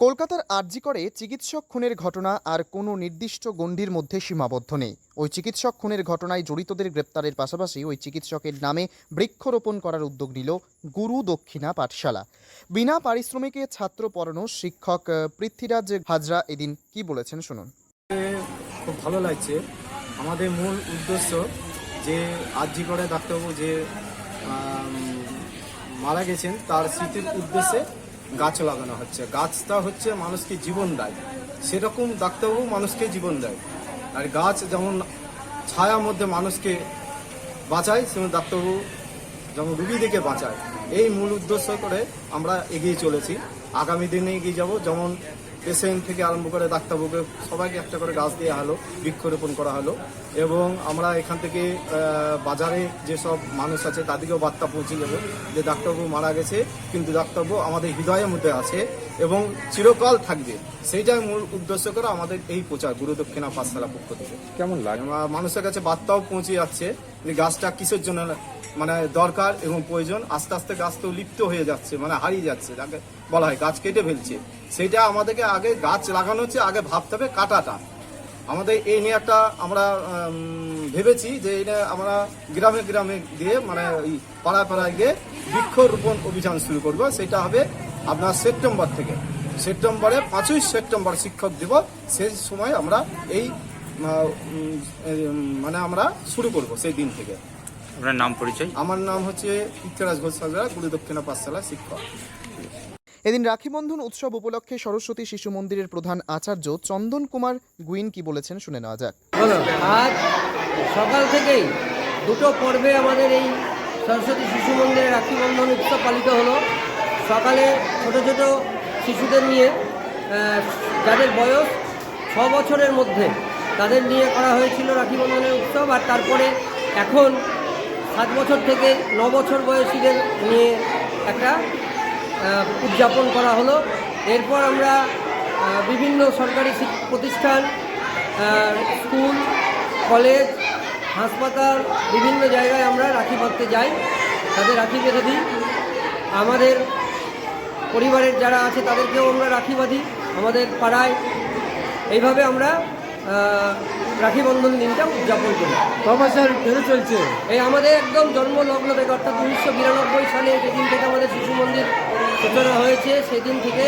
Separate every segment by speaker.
Speaker 1: কলকাতার আরজি করে চিকিৎসক খুনের ঘটনা আর কোনো নির্দিষ্ট গণ্ডির মধ্যে সীমাবদ্ধ নেই। ওই চিকিৎসক খুনের ঘটনায় জড়িতদের গ্রেপ্তারের পাশাপাশি ওই চিকিৎসকের নামে বৃক্ষরোপণ করার উদ্যোগ নিল গুরু দক্ষিণা পাঠশালা। বিনা পারিশ্রমিকে ছাত্র পড়ানো শিক্ষক পৃথ্বীরাজ হাজরা এদিন কি বলেছেন শুনুন।
Speaker 2: খুব ভালো লাগছে। আমাদের মূল উদ্দেশ্য যে আর্জি করে ডাক্তারবাবু যে মারা গেছেন, তার স্মৃতির উদ্দেশ্যে গাছ লাগানো হচ্ছে। গাছটা হচ্ছে মানুষকে জীবন দেয়। সেরকম ডাক্তারবাবু মানুষকে জীবন দেয়। আর গাছ যেমন ছায়ার মধ্যে মানুষকে বাঁচায় সেমন ডাক্তারবাবু যেমন রুগীদেরকে বাঁচায়। এই মূল উদ্দেশ্য করে আমরা এগিয়ে চলেছি। আগামী দিনে এগিয়ে যাব। যেমন পেশেন্ট থেকে আরম্ভ করে ডাক্তারবাবুকে সবাইকে একটা করে গাছ দেওয়া হলো বৃক্ষরোপণ করা হলো। এবং আমরা এখান থেকে বাজারে যেসব মানুষ আছে তাদেরকেও বার্তা পৌঁছে দেবো যে ডাক্তারবাবু মারা গেছে কিন্তু ডাক্তারবাবু আমাদের হৃদয়ের মধ্যে আছে এবং চিরকাল থাকবে। সেইটাই মূল উদ্দেশ্য করে আমাদের এই প্রচার গুরু দক্ষিণা পাঠশালা পক্ষ থেকে।
Speaker 3: কেমন লাগে?
Speaker 2: মানুষের কাছে বার্তাও পৌঁছে যাচ্ছে যে গাছটা কিসের জন্য মানে দরকার এবং প্রয়োজন, আস্তে আস্তে গাছ তো লিপ্ত হয়ে যাচ্ছে মানে হারিয়ে যাচ্ছে, যাকে বলা হয় গাছ কেটে ফেলছে। সেটা আমাদেরকে আগে গাছ লাগানো হচ্ছে, আগে ভাবতে হবে কাটাটা। আমাদের এই নিয়ে একটা আমরা ভেবেছি যে এটা আমরা গ্রামে গ্রামে গিয়ে মানে ওই পাড়ায় পাড়ায় গিয়ে বৃক্ষরোপণ অভিযান শুরু করব। সেটা হবে আপনার সেপ্টেম্বর থেকে। সেপ্টেম্বরে, পাঁচই সেপ্টেম্বর শিক্ষক দিবস, সেই সময় আমরা এই মানে আমরা শুরু করব সেই দিন থেকে।
Speaker 3: আপনার নাম পরিচয়?
Speaker 2: আমার নাম হচ্ছে পৃথ্বীরাজ ঘোষ হাজরা গুরু দক্ষিণা পাঠশালা শিক্ষক।
Speaker 1: এদিন রাখি বন্ধন উৎসব উপলক্ষে সরস্বতী শিশু মন্দিরের প্রধান আচার্য চন্দন কুমার গুইন কি বলেছেন শুনে নেওয়া যাক।
Speaker 4: আজ সকাল থেকেই দুটো পর্বে আমাদের এই সরস্বতী শিশু মন্দিরে রাখি বন্ধন উৎসব পালিত হলো। সকালে ছোট ছোট শিশুদের নিয়ে আহ, যাদের বয়স ছ বছরের মধ্যে তাদের নিয়ে করা হয়েছিল রাখি বন্ধনের উৎসব। আর তারপরে এখন সাত বছর থেকে ন বছর বয়সীদের নিয়ে একটা উদযাপন করা হলো। এরপর আমরা বিভিন্ন সরকারি প্রতিষ্ঠান স্কুল, কলেজ, হাসপাতাল, বিভিন্ন জায়গায় আমরা রাখি বাঁধতে যাই। তাদের রাখি বেঁধে দিই। আমাদের পরিবারের যারা আছে তাদেরকেও আমরা রাখি বাঁধি। আমাদের পাড়ায়। এইভাবে আমরা রাখি বন্ধন দিনটা উদযাপন করি
Speaker 3: ক বছর ধরে চলছে।
Speaker 4: এই আমাদের একদম জন্ম লগ্ন থেকে অর্থাৎ উনিশশো বিরানব্বই সালে যেদিন থেকে আমাদের শিশু মন্দির সূচনা হয়েছে সেদিন থেকে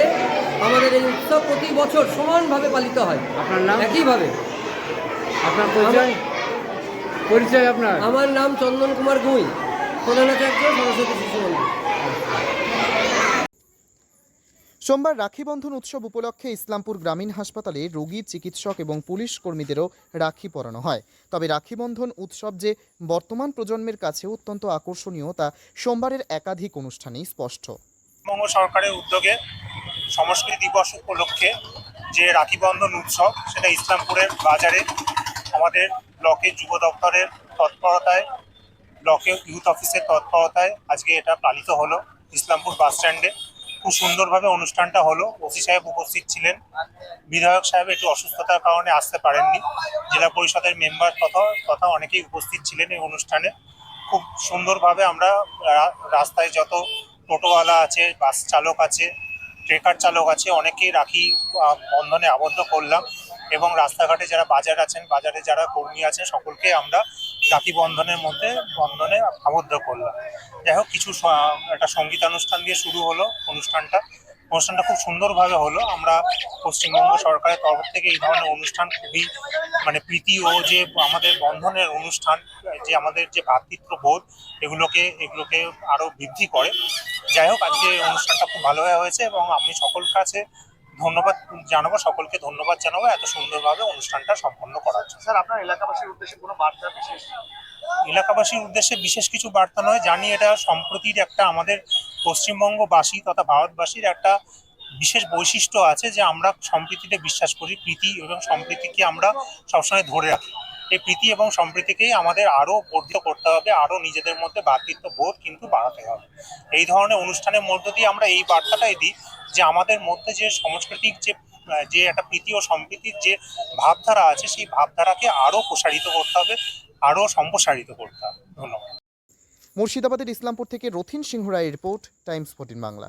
Speaker 4: আমাদের এই উৎসব প্রতি বছর সমানভাবে পালিত হয়।
Speaker 3: আপনার নাম?
Speaker 4: একইভাবে।
Speaker 3: আপনার পরিচয়? পরিচয় আপনার?
Speaker 4: আমার নাম চন্দন কুমার গুঁই প্রধানাচার্য সরস্বতী শিশু মন্দির।
Speaker 1: সোমবার রাখি বন্ধন উৎসব উপলক্ষে ইসলামপুর গ্রামীণ হাসপাতালে রোগী, চিকিৎসক এবং পুলিশ কর্মীদেরও রাখি পরানো হয়। তবে রাখি বন্ধন উৎসব যে বর্তমান প্রজন্মের কাছে অত্যন্ত আকর্ষণীয় তা সোমবারের একাধিক অনুষ্ঠানেই স্পষ্ট।
Speaker 5: পশ্চিমবঙ্গ সরকারের উদ্যোগে সংস্কৃতি দিবস উপলক্ষে যে রাখি বন্ধন উৎসব, সেটা ইসলামপুরের বাজারে, আমাদের ব্লকের যুব দপ্তরের তৎপরতায়, ব্লকের ইউথ অফিসের তৎপরতায় আজকে এটা পালিত হলো ইসলামপুর বাস স্ট্যান্ডে। খুব সুন্দরভাবে অনুষ্ঠানটা হলো। ওসি সাহেব উপস্থিত ছিলেন। বিধায়ক সাহেব একটু অসুস্থতার কারণে আসতে পারেননি। জেলা পরিষদের মেম্বার তথা তথা অনেকেই উপস্থিত ছিলেন এই অনুষ্ঠানে। খুব সুন্দরভাবে আমরা রাস্তায় যত টোটোওয়ালা আছে, বাস চালক আছে, ট্রেকার চালক আছে, অনেকেই রাখি বন্ধনে আবদ্ধ করলাম। এবং রাস্তাঘাটে যারা বাজার আছেন, বাজারে যারা কর্মী আছেন, সকলকে আমরা রাখি বন্ধনের মধ্যে বন্ধনে আবদ্ধ করলাম। যাই হোক, কিছু একটা সঙ্গীতানুষ্ঠান দিয়ে শুরু হলো অনুষ্ঠানটা। অনুষ্ঠানটা খুব সুন্দরভাবে হলো। আমরা পশ্চিমবঙ্গ সরকারের তরফ থেকে এই ধরনের অনুষ্ঠান খুবই মানে প্রীতি ও যে আমাদের বন্ধনের অনুষ্ঠান, যে আমাদের যে ভ্রাতৃত্ব বোধ, এগুলোকে এগুলোকে আরও বৃদ্ধি করে। যাই হোক, আজকে অনুষ্ঠানটা খুব ভালোভাবে হয়েছে এবং আমি সকল কাছে ধন্যবাদ জানাব সকলকে ধন্যবাদ জানাব এত সুন্দরভাবে অনুষ্ঠানটা সম্পন্ন করার জন্য।
Speaker 6: স্যার আপনার এলাকাবাসীর উদ্দেশ্যে কোনো বার্তা বিশেষ?
Speaker 5: এলাকাবাসীর উদ্দেশ্যে বিশেষ কিছু বার্তা নয় জানি এটা সম্প্রতির একটা আমাদের পশ্চিমবঙ্গবাসী তথা ভারতবাসীর একটা বিশেষ বৈশিষ্ট্য আছে যে আমরা সম্প্রীতিতে বিশ্বাস করি প্রীতি এবং সম্প্রীতিকে আমরা সবসময় ধরে রাখি। এই প্রীতি এবং সম্প্রীতিকেই আমাদের আরও বর্ধিত করতে হবে আরও নিজেদের মধ্যে ভ্রাতৃত্ব বোধ কিন্তু বাড়াতে হবে। এই ধরনের অনুষ্ঠানের মধ্য দিয়ে আমরা এই বার্তাটাই দিই যে আমাদের মধ্যে যে সাংস্কৃতিক যে যে একটা প্রীতি ও সম্প্রীতির যে ভাবধারা আছে, সেই ভাবধারাকে আরও প্রসারিত করতে হবে আরও সম্প্রসারিত করতে হবে। ধন্যবাদ।
Speaker 1: মুর্শিদাবাদের ইসলামপুর থেকে রথিন সিংহ রায়ের রিপোর্ট, টাইমস ফোর্টিন বাংলা।